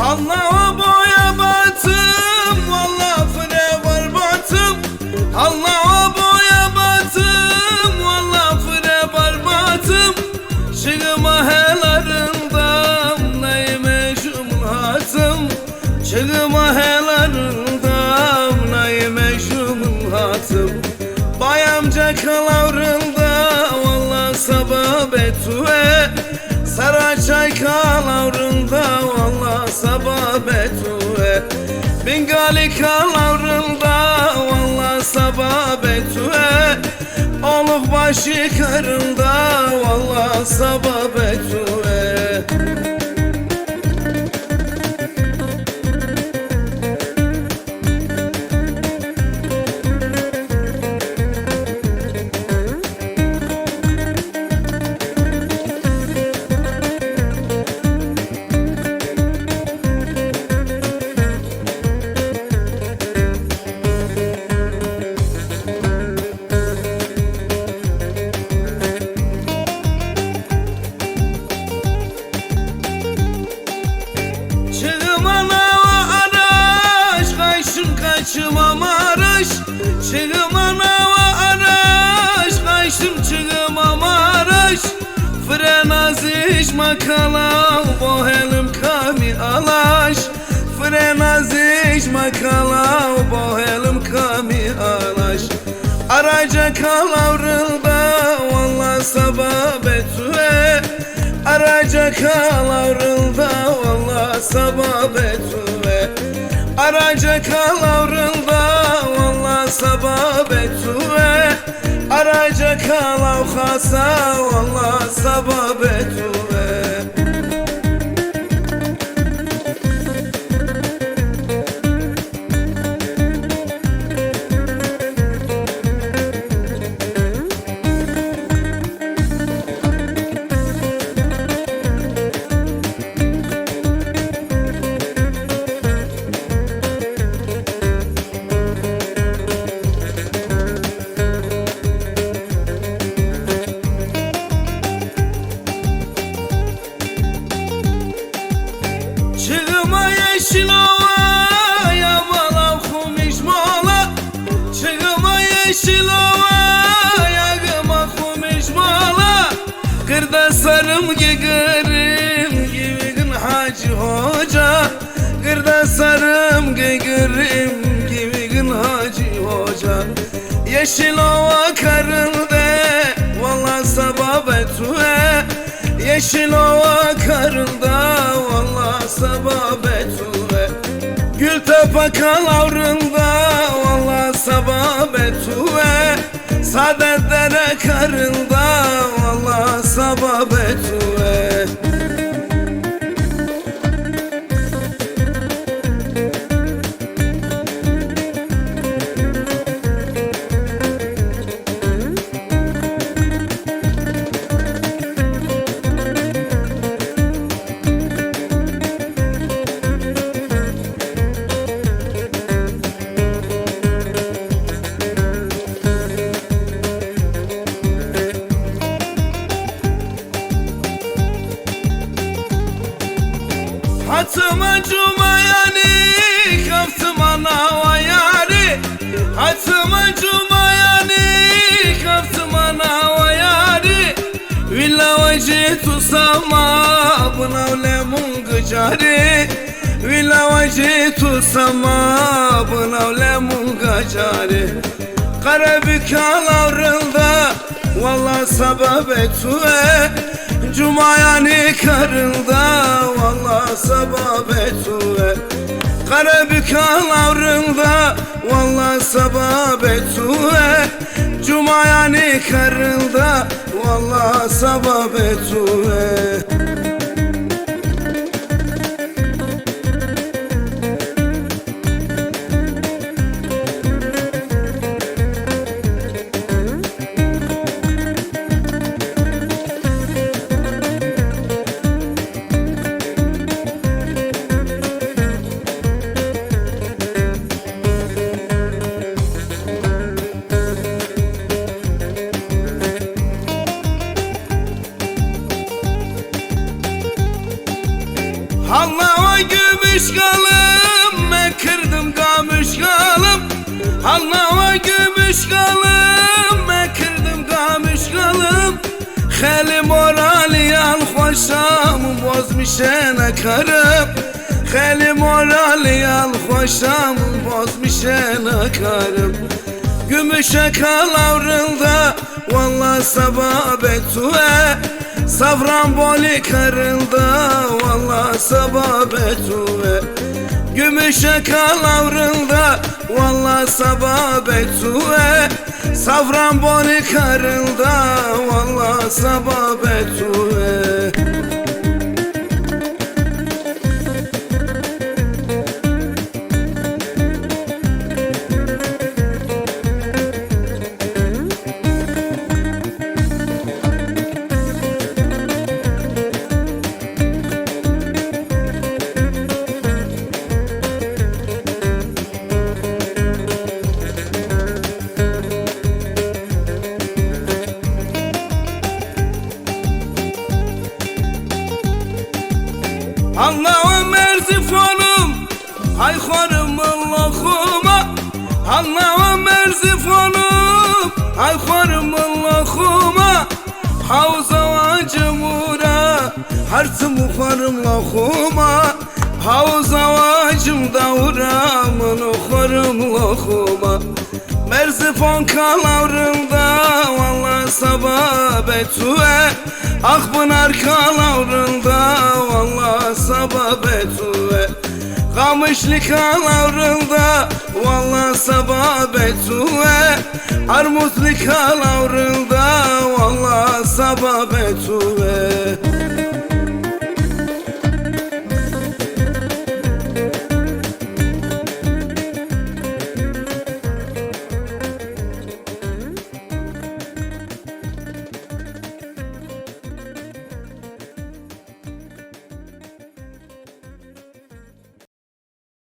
Allah'a boya batım Valla fire var batım. Allah'a boya batım Valla fire var batım. Çıkma helarından Neyme hatım Çıkma helarından Neyme hatım Bayamca kalavrında Valla sabah betue Saraçay kalavrında Bingali kalavrında Valla sabah betue Oluk başı karında Valla sabah betue Frenaziş makala Bohelim kami alaş. Frenaziş makala Bohelim kami alaş. Araca kalavrılda Valla sabah betüe Araca kalavrılda Valla sabah betüe Araca kalavrılda Valla sabah betüe Araca kalavhasa Valla sarım gigirim Gibi gün hacı hoca. Kırda sarım gigirim Gibi gün hacı hoca. Yeşil ova karıldı Valla sabah betüe Yeşil ova karında Valla sabah betüe Gül tepe kalavrında Valla sabah betüe Saadet dere karında sabah Villa vacı tusama Buna lemun gıcari Karabük alavrılda Valla sabah betue Cuma yani karında Valla sabah betue Karabük alavrılda Valla sabah betue Cuma yani karında Valla sabah betue kalım Ben kırdım kamış kalım. Allah'a gümüş kalım Ben kırdım kamış kalım. Xeli moraliyan xoşam Bozmişene karım Xeli moraliyan xoşam Bozmişene karım Gümüşe kalavrılda Valla sababet tue Savran boli karılda Valla sababet tue Gümüşe kalavrılda Valla sababet tue Savran boli karılda Valla sababet tue Allah'ım merzifonum Ay xorum Allah'ıma. Havza acımura Hartım ufarım lahuma Havza acım davramın Ufarım lahuma Merzifon kalavrında Valla sabah betue Akpınar kalavrında Valla sabah betue Kamışlı kalavrında Valla sabah betue Armutlu kalavrında Valla sabah betue